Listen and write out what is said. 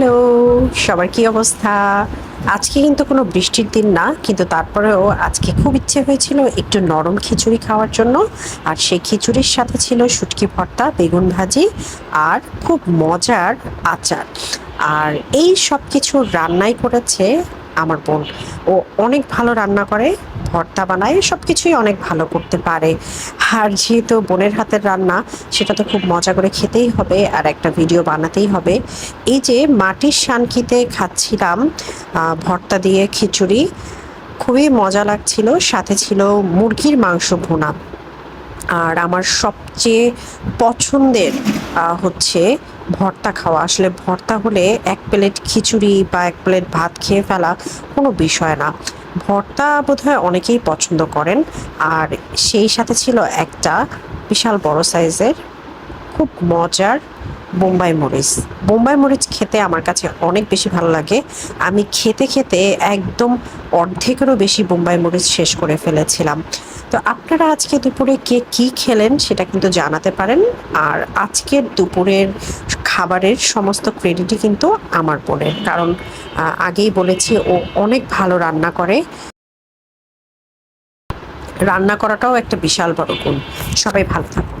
Hello, সবার কি অবস্থা? আজকে কিন্তু কোনো বৃষ্টির দিন না, কিন্তু তারপরেও আজকে খুব ইচ্ছে হয়েছিল একটু নরম খিচুড়ি খাওয়ার জন্য। আর সেই খিচুড়ির সাথে ছিল শুটকি ভর্তা, বেগুন ভাজি আর খুব মজার আচার। আর এই সব কিছু রান্নাই করেছে আমার বোন। ও অনেক ভালো রান্না করে। ভর্তা বানায় সব কিছুই অনেক ভালো করতে পারে। আর যেহেতু বোনের হাতের রান্না, সেটা তো খুব মজা করে খেতেই হবে আর একটা ভিডিও বানাতেই হবে। এই যে মাটির শানকিতে খাচ্ছিলাম ভর্তা দিয়ে খিচুড়ি, খুবই মজা লাগছিল। সাথে ছিল মুরগির মাংস ভুনা। আর আমার সবচেয়ে পছন্দের হচ্ছে ভর্তা খাওয়া। আসলে ভর্তা হলে এক প্লেট খিচুড়ি বা এক প্লেট ভাত খেয়ে ফেলা কোনো বিষয় না। ভর্তা বোধহয় অনেকেই পছন্দ করেন। আর সেই সাথে ছিল একটা বিশাল বড় সাইজের, খুব মজার বোম্বাই মরিচ। বোম্বাই মরিচ খেতে আমার কাছে অনেক বেশি ভালো লাগে। আমি খেতে খেতে একদম অর্ধেকেরও বেশি বোম্বাই মরিচ শেষ করে ফেলেছিলাম। তো আপনারা আজকে দুপুরে কে কি খেলেন সেটা কিন্তু জানাতে পারেন। আর আজকের দুপুরের খাবারের সমস্ত ক্রেডিটই কিন্তু আমার বোনের কারণ আগেই বলেছি ও অনেক ভালো রান্না করে। রান্না করাটাও একটা বিশাল বড় গুণ। সবাই ভালো থাকুন।